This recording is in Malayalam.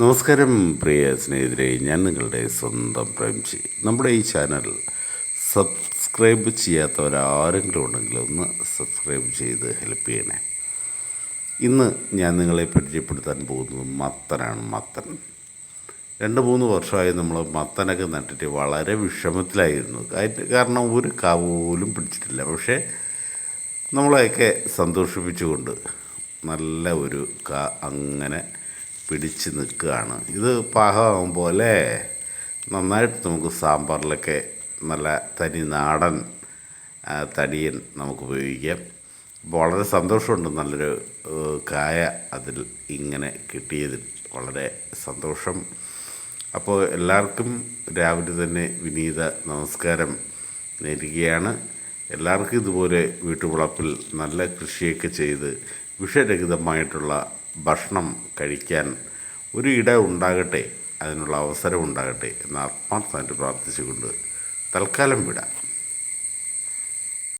നമസ്കാരം പ്രിയ സ്നേഹിതരെ ഞാൻ നിങ്ങളുടെ സ്വന്തം പ്രേംജി. നമ്മുടെ ഈ ചാനൽ സബ്സ്ക്രൈബ് ചെയ്യാത്തവരാരെങ്കിലും ഉണ്ടെങ്കിൽ ഒന്ന് സബ്സ്ക്രൈബ് ചെയ്ത് ഹെൽപ്പ് ചെയ്യണേ. ഇന്ന് ഞാൻ നിങ്ങളെ പരിചയപ്പെടുത്താൻ പോകുന്നത് മത്തനാണ്. മത്തൻ. രണ്ട് മൂന്ന് വർഷമായി നമ്മൾ മത്തനൊക്കെ നട്ടിട്ട് വളരെ വിഷമത്തിലായിരുന്നു. കാരണം ഒരു കാവ് പോലും പിടിച്ചിട്ടില്ല. പക്ഷേ നമ്മളെയൊക്കെ സന്തോഷിപ്പിച്ചുകൊണ്ട് നല്ല ഒരു കാ അങ്ങനെ പിടിച്ച് നിൽക്കുകയാണ്. ഇത് പാകമാകുമ്പോൾ അല്ലേ നന്നായിട്ട് നമുക്ക് സാമ്പാറിലൊക്കെ നല്ല തനി നാടൻ തടിയൻ നമുക്ക് ഉപയോഗിക്കാം. അപ്പോൾ വളരെ സന്തോഷമുണ്ട്. നല്ലൊരു കായ അതിൽ ഇങ്ങനെ കിട്ടിയതിൽ വളരെ സന്തോഷം. അപ്പോൾ എല്ലാവർക്കും രാവിലെ തന്നെ വിനീത നമസ്കാരം നേരുകയാണ്. എല്ലാവർക്കും ഇതുപോലെ വീട്ടുവളപ്പിൽ നല്ല കൃഷിയൊക്കെ ചെയ്ത് വിഷരഹിതമായിട്ടുള്ള ഭക്ഷണം കഴിക്കാൻ ഒരു ഇട ഉണ്ടാകട്ടെ അതിനുള്ള അവസരം ഉണ്ടാകട്ടെ എന്ന് ആത്മാർത്ഥമായിട്ട് പ്രാർത്ഥിച്ചുകൊണ്ട് തൽക്കാലം വിടാം.